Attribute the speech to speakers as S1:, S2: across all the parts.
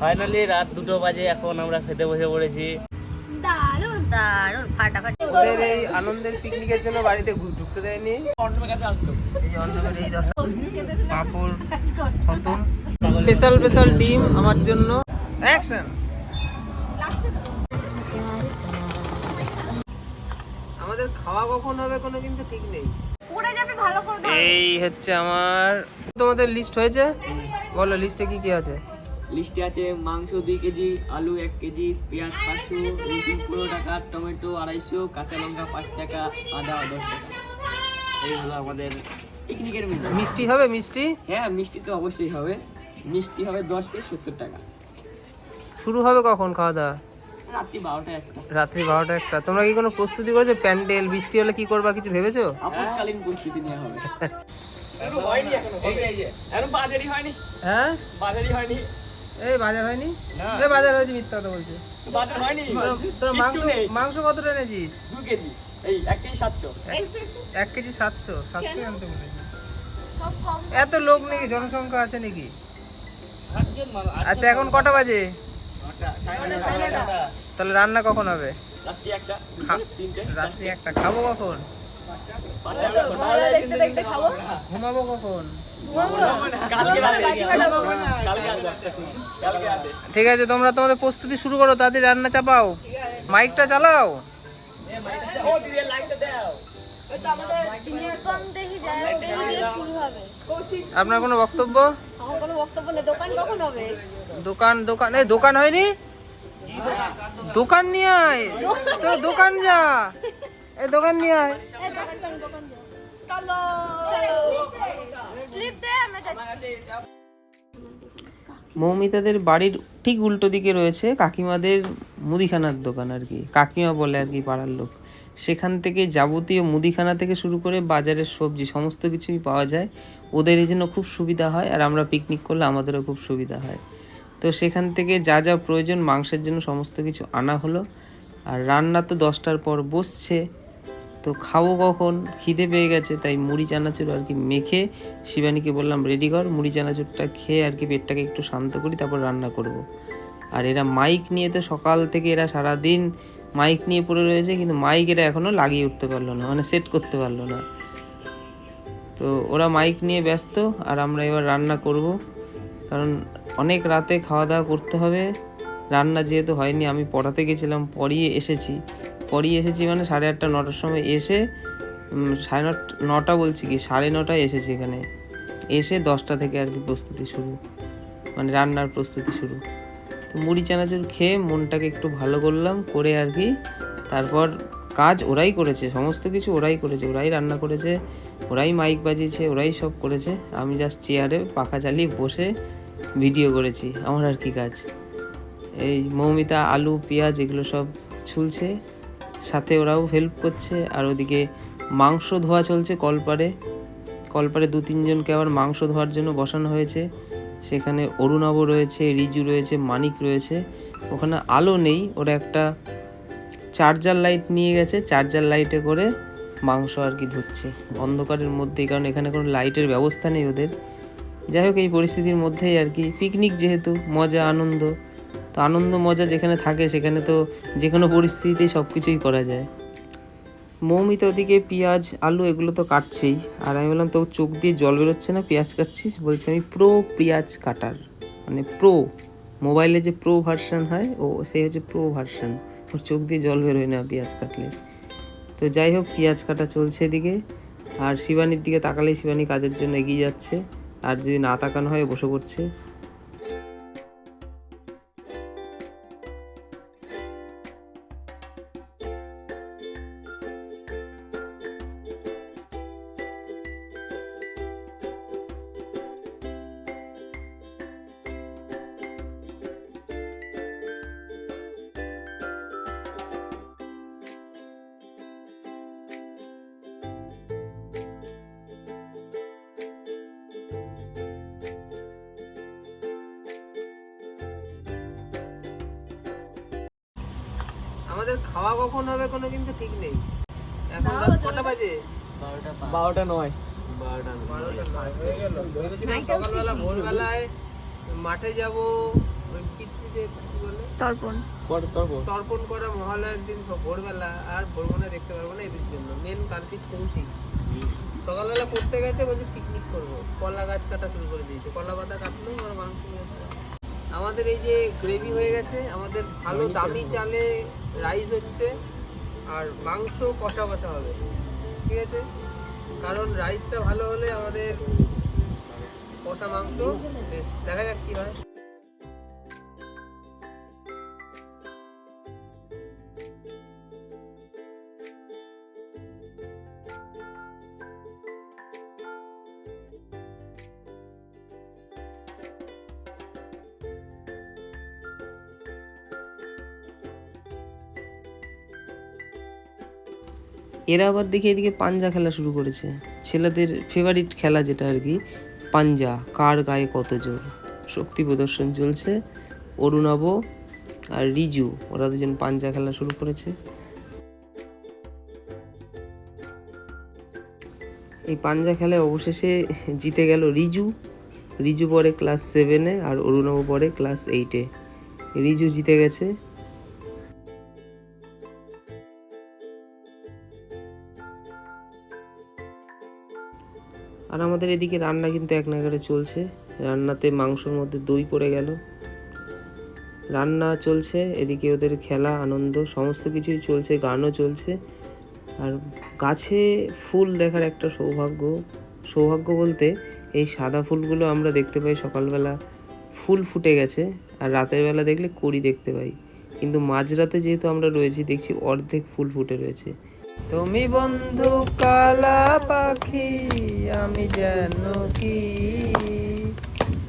S1: Finally রাত দুটো বাজে এখন আমরা খেতে বসে পড়েছি।
S2: দারুণ। দারুণ ফাটাফাটি।
S3: ওদের এই আনন্দের পিকনিকের জন্য বাড়িতে ঢুকতে দেয়নি। এই অন্ধকার এই দশা। পাপড় খতম স্পেশাল স্পেশাল ডিম আমার জন্য। অ্যাকশন আমাদের খাওয়া কখন হবে কোনো কিন্তু ঠিক নেই।
S2: পড়ে যাবে ভালো করে
S3: এই হচ্ছে আমার তোমাদের লিস্ট হয়েছে? বলো লিস্টে কি কি আছে?
S1: লিস্টে আছে মাংস দুই কেজি আলু এক কেজি পেঁয়াজ পাঁচশো রসুন পনেরো টাকা টমেটো আড়াইশো কাঁচা লঙ্কা পাঁচ টাকা আদা দশ টাকা। এই হলো আমাদের পিকনিকের মেনু
S3: মিষ্টি হবে মিষ্টি?
S1: হ্যাঁ মিষ্টি তো অবশ্যই হবে। মিষ্টি হবে দশ পিস সত্তর টাকা।
S3: শুরু হবে কখন খাওয়া দাওয়া?
S1: রাত্রি বারোটা একটা।
S3: রাত্রি বারোটা একটা। তোমরা কি কোনো প্রস্তুতি করেছ? প্যান্ডেল বৃষ্টি হলে কি করবা কিছু ভেবেছো?
S1: আপৎকালীন পরিস্থিতি নেওয়া হবে।
S3: হ্যাঁ?
S1: বাজারই হয়নি।
S3: এই বাজার হয়নি?
S1: না।
S3: বাজার হয়েছে মিথ্যা কথা বলছে।
S1: বাজার হয়নি।
S3: তোর মাংস মাংস কতটা এনেছিস?
S1: দু কেজি। এই এক কেজি সাতশো।
S3: এক কেজি সাতশো। সাতশো আনতে বলেছি। এত লোক নাকি? জনসংখ্যা আছে নাকি? আচ্ছা এখন কটা বাজে? তাহলে রান্না কখন হবে?
S1: রাত্রি একটা
S3: খাব কখন? ঘুমাবো কখন? ঠিক আছে, তোমরা তোমাদের প্রস্তুতি শুরু করো, তাদের রান্না চাপাও। মাইকটা চালাও। আপনার কোনো বক্তব্য?
S2: দোকান
S3: দোকান। এই, দোকান হয়নি? দোকান নিয়ে আয়। দোকান যা। এই, দোকান নিয়ে আয়।
S2: চল। দোকান যাও চলো স্লিপ দে আমরা যাচ্ছি।
S3: মৌমিতাদের বাড়ির ঠিক উল্টো দিকে রয়েছে কাকিমাদের মুদিখানার দোকান আর কি। কাকিমা বলে আর কি পাড়ার লোক। সেখান থেকে যাবতীয় মুদিখানা থেকে শুরু করে বাজারের সবজি সমস্ত কিছুই পাওয়া যায়। ওদের এই জন্য খুব সুবিধা হয় আর আমরা পিকনিক করলে আমাদেরও খুব সুবিধা হয়। তো সেখান থেকে যা যা প্রয়োজন মাংসের জন্য সমস্ত কিছু আনা হলো। আর রান্না তো দশটার পর বসছে। তো খাব কখন? খিদে পেয়ে গেছে, তাই মুড়ি, চানাচুর আর কি মেখে শিবানীকে বললাম, রেডি কর, মুড়ি, চানাচুরটা খেয়ে আর কি পেটটাকে একটু শান্ত করি, তারপর রান্না করব। আর এরা মাইক নিয়ে তো সকাল থেকে এরা সারাদিন মাইক নিয়ে পড়ে রয়েছে, কিন্তু মাইক এরা এখনও লাগিয়ে উঠতে পারল না মানে সেট করতে পারল না। তো ওরা মাইক নিয়ে ব্যস্ত, আর আমরা এবার রান্না করব। কারণ অনেক রাতে খাওয়া দাওয়া করতে হবে। রান্না যেহেতু হয়নি, আমি পড়াতে গেছিলাম, পড়িয়ে এসেছি। পড়িয়ে এসেছি মানে সাড়ে আটটা, নটার সময় এসে সাড়ে নট, নটা বলছি কি, সাড়ে নটায় এসেছি এখানে। এসে দশটা থেকে আর কি প্রস্তুতি শুরু। মানে রান্নার প্রস্তুতি শুরু। তো মুড়ি, চানাচুর খেয়ে মনটাকে একটু ভালো করলাম, করে আর কি তারপর কাজ ওরাই করেছে, সমস্ত কিছু ওরাই করেছে, ওরাই রান্না করেছে, ওরাই মাইক বাজিয়েছে, ওরাই সব করেছে। আমি জাস্ট চেয়ারে পাখা চালিয়ে বসে ভিডিও করেছি, আমার আর কি কাজ। এই মৌমিতা, আলু, পেঁয়াজ এগুলো সব ছুলছে। সাথে ওরাও হেল্প করছে, আর ওদিকে মাংস ধোয়া চলছে কলপারে কলপারে দু তিনজনকে আবার মাংস ধোয়ার জন্য বসানো হয়েছে। সেখানে অরুণাব রয়েছে, রিজু রয়েছে, মানিক রয়েছে। ওখানে আলো নেই, ওরা একটা চার্জার লাইট নিয়ে গেছে। চার্জার লাইটে করে মাংস আর কি ধুচ্ছে। অন্ধকারের মধ্যেই, কারণ এখানে কোনো লাইটের ব্যবস্থা নেই ওদের। যাই হোক, এই পরিস্থিতির মধ্যেই আর কি। পিকনিক যেহেতু, মজা, আনন্দ। তো আনন্দ, মজা যেখানে থাকে সেখানে তো যে কোনো পরিস্থিতিতেই সব কিছুই করা যায়। মৌমিতা ওদিকে পেঁয়াজ, আলু এগুলো তো কাটছেই। আর আমি বললাম তো চোখ দিয়ে জল বেরোচ্ছে না? পেঁয়াজ কাটছিস? বলছে, আমি প্রো পেঁয়াজ কাটার। মানে প্রো মোবাইলে যে প্রো ভার্সন হয়, ও সেই হচ্ছে প্রো ভার্সন ওর চোখ দিয়ে জল বেরোয় না পেঁয়াজ কাটলে। তো যাই হোক, পেঁয়াজ কাটা চলছে এদিকে। আর শিবানীর দিকে তাকালেই শিবানী কাজের জন্য এগিয়ে যাচ্ছে। আর যদি না তাকানো হয় বসে পড়ছে। আমাদের খাওয়া কখন হবে কোনো কিন্তু ঠিক নেই। এখন রাত কটা বাজে?
S1: বারোটা নয়।
S3: সকালবেলা ভোরবেলায় মাঠে যাব ওই
S2: তর্পণ।
S1: কর- তর্পণ।
S3: তর্পণ করা মহালয়ের দিন ভোরবেলা আর ভোরবেলা দেখতে পারব না এদের জন্য। মেন কার্তিক কৌশিক সকালবেলা পড়তে গেছে বলছে পিকনিক করব। কলা গাছ কাটা শুরু করে দিয়েছে। কলা পাতা কাটলো আর মাংস নিয়ে আসলো। আমাদের এই যে গ্রেভি হয়ে গেছে আমাদের ভালো দামি চালে। রাইস হচ্ছে আর মাংস কষা কষা হবে ঠিক আছে? কারণ রাইসটা ভালো হলে আমাদের কষা মাংস বেশ দেখা যাক কী হয়। এরা আবার দেখি এদিকে পাঞ্জা খেলা শুরু করেছে। ছেলেদের ফেভারিট খেলা যেটা আর কি, পাঞ্জা, কার গায়ে কত জোর? শক্তি প্রদর্শন চলছে। অরুণাব আর রিজু, ওরা দুজন পাঞ্জা খেলা শুরু করেছে। এই পাঞ্জা খেলায় অবশেষে জিতে গেল রিজু। রিজু পরে ক্লাস সেভেনে আর অরুণাব পরে ক্লাস এইটে রিজু জিতে গেছে। আর আমাদের এদিকে রান্না কিন্তু এক নাগারে চলছে। রান্নাতে মাংসর মধ্যে দই পড়ে গেল। রান্না চলছে, এদিকে ওদের খেলা, আনন্দ, সমস্ত কিছুই চলছে, গানও চলছে। আর গাছে ফুল দেখার একটা সৌভাগ্য সৌভাগ্য বলতে এই সাদা ফুলগুলো আমরা দেখতে পাই সকালবেলা। ফুল ফুটে গেছে, আর রাতের বেলা দেখলে কড়ি দেখতে পাই। কিন্তু মাঝরাতে যেহেতু আমরা রয়েছি, দেখছি অর্ধেক ফুল ফুটে রয়েছে। তুমি বন্ধু কালা পাখি, আমি যেন কি?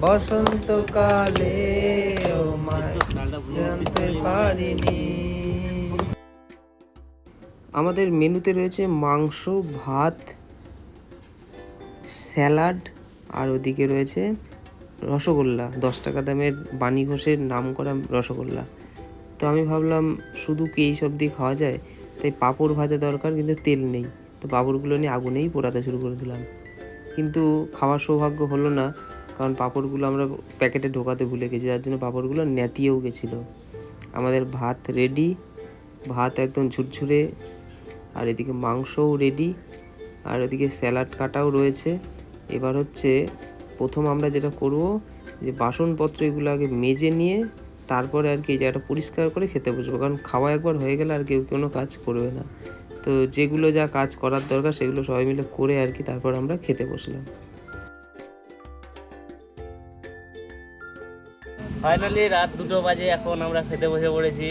S3: বসন্তকালে ও মায় জানতে পারিনি। আমাদের মেনুতে রয়েছে মাংস, ভাত, স্যালাড, আর ওদিকে রয়েছে রসগোল্লা, দশ টাকা দামের বাণী ঘোষের নাম করা রসগোল্লা। তো আমি ভাবলাম, শুধু কি এইসব দিয়ে খাওয়া যায়? তাই পাঁপড় ভাজা দরকার, কিন্তু তেল নেই। তো পাঁপড়গুলো নিয়ে আগুনেই পোড়াতে শুরু করে দিলাম। কিন্তু খাওয়ার সৌভাগ্য হলো না, কারণ পাঁপড়গুলো আমরা প্যাকেটে ঢোকাতে ভুলে গেছি। যার জন্য পাঁপড়গুলো ন্যাতিয়েও গেছিল। আমাদের ভাত রেডি ভাত একদম ঝুরঝুরে, আর এদিকে মাংসও রেডি আর এদিকে স্যালাড কাটাও রয়েছে। এবার হচ্ছে প্রথম আমরা যেটা করব, যে বাসনপত্র এগুলো আগে মেজে নিয়ে তারপরে আর কি এই জায়গাটা পরিষ্কার করে খেতে বসবো। কারণ খাওয়া একবার হয়ে গেলে আর কেউ কোনো কাজ করবে না। তো যেগুলো যা কাজ করার দরকার সেগুলো সবাই মিলে করে আর কি তারপর আমরা খেতে বসলাম।
S1: ফাইনালি রাত দুটো বাজে এখন আমরা খেতে বসে পড়েছি।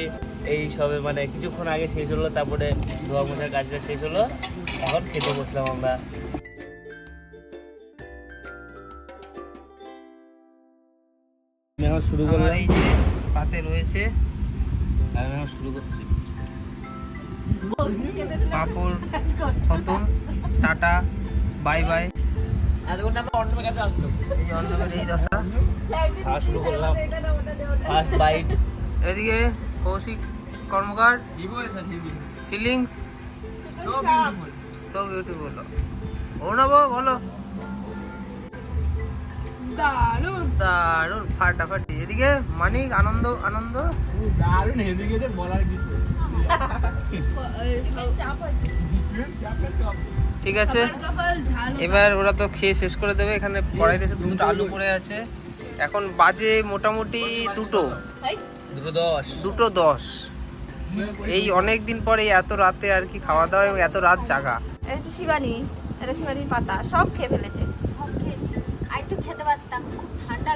S1: এই সবে মানে কিছুক্ষণ আগে শেষ হলো তারপরে ধোয়া মোছার কাজটা শেষ হলো। এখন খেতে বসলাম আমরা। শুরু করলাম।
S3: পাতে রয়েছে।
S1: শুরু করছি।
S3: পাঁপড় খতম টাটা বাই বাই। এই যে এই দশা।
S1: খাওয়া শুরু করলাম। ফার্স্ট বাইট
S3: এদিকে Koushik Karmakar. Feelings so beautiful Arnab বলো।
S2: দারুণ।
S3: দারুণ ফাটাফাটি। এদিকে মানিক আনন্দ আনন্দ?
S1: দারুণ হেভি গেছে বলার কিছু
S3: ঠিক আছে। এবার ওরা তো খেয়ে শেষ করে দেবে। এখানে কড়াইতে দুটো আলু পড়ে আছে। এখন বাজে মোটামুটি দুটো।
S1: দুটো দশ।
S3: দুটো দশ। এই অনেক দিন পরে এত রাতে আর কি খাওয়া দাওয়া এবং এত রাত জাগা।
S2: এটা শিবানী এটা শিবানীর পাতা। সব খেয়ে ফেলেছে।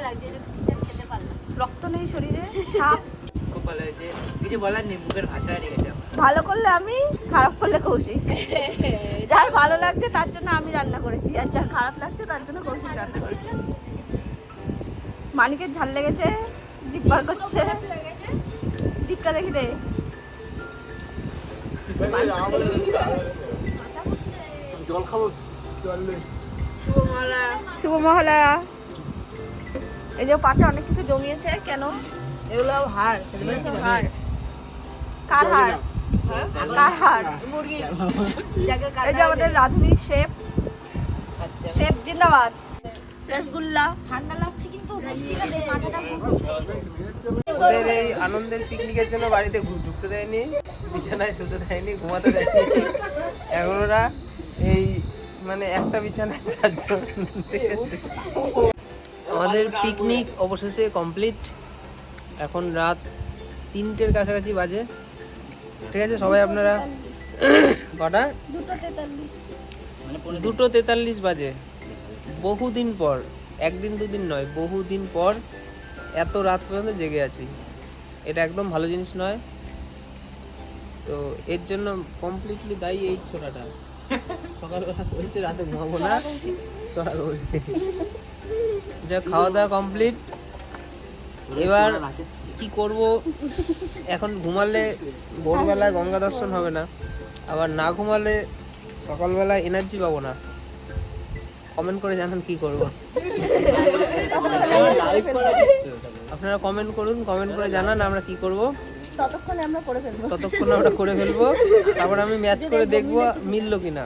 S2: লাগছে যে চিকেন খেতে পারলাম। রক্ত নেই শরীরে সাপ।
S1: খুব ভালো হয়েছে কিছু বলার নেই মুখের ভাষা হারিয়ে গেছে
S2: ভালো করলে আমি খারাপ করলে কৌশিক। যার ভালো লাগছে তার জন্য আমি রান্না করেছি আর যার খারাপ লাগছে তার জন্য কৌশিক রান্না করেছি। মানিকের ঝাল লেগেছে জিভ বার করছে। জিভটা দেখি দে।
S1: জল খাব?
S2: শুভ মহলা। এই যে পাতে অনেক কিছু জমিয়েছে কেন? এগুলো হাড়। হাড় কার হাড়? কার হাড়? মুরগি। এই যে আমাদের রাধুনি শেফ। শেফ জিন্দাবাদ। রসগোল্লা। ঠান্ডা লাগছে কিন্তু মাথাটা ঘুরছে।
S3: আনন্দের পিকনিকের জন্য বাড়িতে ঢুকতে দেয়নি বিছানায় শুতে দেয়নি ঘুমাতে দেয়নি। এখন ওরা এই মানে একটা বিছানায় চারজন? আমাদের পিকনিক অবশেষে কমপ্লিট এখন রাত তিনটের কাছাকাছি বাজে। ঠিক আছে সবাই আপনারা কটা?
S2: দুটো তেতাল্লিশ।
S3: বাজে। বহুদিন পর একদিন দুদিন নয় বহুদিন পর এত রাত পর্যন্ত জেগে আছি। এটা একদম ভালো জিনিস নয়। তো এর জন্য কমপ্লিটলি দায়ী এই ছোটাটা সকালবেলা বলছে রাতে ঘুমাবো না। চড়া কৌশি যা খাওয়া দাওয়া কমপ্লিট এবার কি করব? এখন ঘুমালে ভোরবেলায় গঙ্গা দর্শন হবে না। আবার না ঘুমালে সকালবেলায় এনার্জি পাবো না। কমেন্ট করে জানান কি করব। আপনারা কমেন্ট করুন কমেন্ট করে জানান আমরা কি করব।
S2: ততক্ষণে আমরা করে ফেলব।
S3: ততক্ষণ আমরা করে ফেলব। তারপর আমি ম্যাচ করে দেখব মিললো কিনা।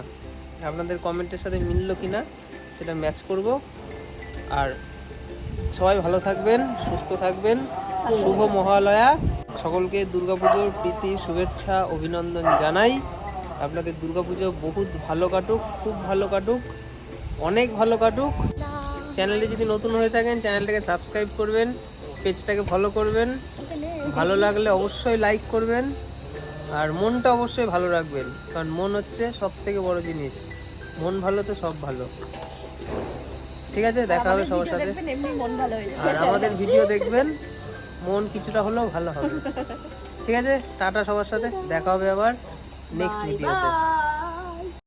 S3: আপনাদের কমেন্টের সাথে মিললো কিনা সেটা ম্যাচ করব। আর সবাই ভালো থাকবেন, সুস্থ থাকবেন। শুভ মহালয়া। সকলকে দুর্গাপুজোর প্রীতি, শুভেচ্ছা, অভিনন্দন জানাই। আপনাদের দুর্গাপুজো বহুত ভালো কাটুক, খুব ভালো কাটুক, অনেক ভালো কাটুক। চ্যানেলে যদি নতুন হয়ে থাকেন, চ্যানেলটাকে সাবস্ক্রাইব করবেন, পেজটাকে ফলো করবেন। ভালো লাগলে অবশ্যই লাইক করবেন, আর মনটা অবশ্যই ভালো রাখবেন, কারণ মন হচ্ছে সব থেকে বড় জিনিস। মন ভালো তো সব ভালো। ঠিক আছে দেখা হবে সবার সাথে। আর আমাদের ভিডিও দেখবেন মন কিছুটা হলেও ভালো হবে। ঠিক আছে টাটা সবার সাথে দেখা হবে আবার নেক্সট ভিডিওতে